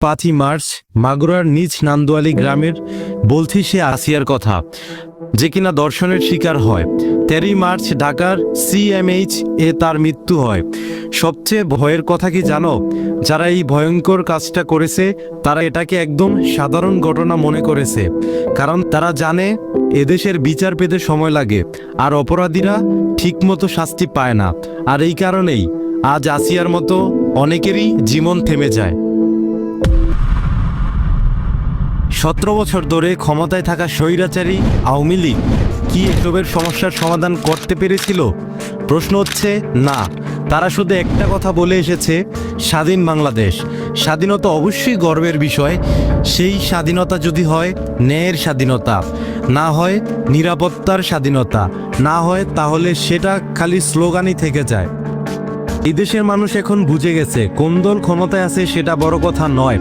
পাঁচই মার্চ মাগুরার নিজ নান্দোয়ালি গ্রামের বলছি সে আসিয়ার কথা, যে কিনা দর্শনের শিকার হয়। তেরোই মার্চ ঢাকার সিএমএইচ এ তার মৃত্যু হয়। সবচেয়ে ভয়ের কথা কি জানো? যারা এই ভয়ঙ্কর কাজটা করেছে, তারা এটাকে একদম সাধারণ ঘটনা মনে করেছে। কারণ তারা জানে, এদেশের বিচার পেতে সময় লাগে, আর অপরাধীরা ঠিকমতো শাস্তি পায় না। আর এই কারণেই আজ আসিয়ার মতো অনেকেরই জীবন থেমে যায়। সতেরো বছর ধরে ক্ষমতায় থাকা স্বৈরাচারী আওয়ামী লীগ কি এসবের সমস্যার সমাধান করতে পেরেছিল? প্রশ্ন হচ্ছে, না। তারা শুধু একটা কথা বলে এসেছে, স্বাধীন বাংলাদেশ। স্বাধীনতা অবশ্যই গর্বের বিষয়। সেই স্বাধীনতা যদি হয়, ন্যায়ের স্বাধীনতা। না হয়, নিরাপত্তার স্বাধীনতা। না হয়, তাহলে সেটা খালি স্লোগানই থেকে যায়। এদেশের মানুষ এখন বুঝে গেছে, কোন দল ক্ষমতায় আছে সেটা বড় কথা নয়।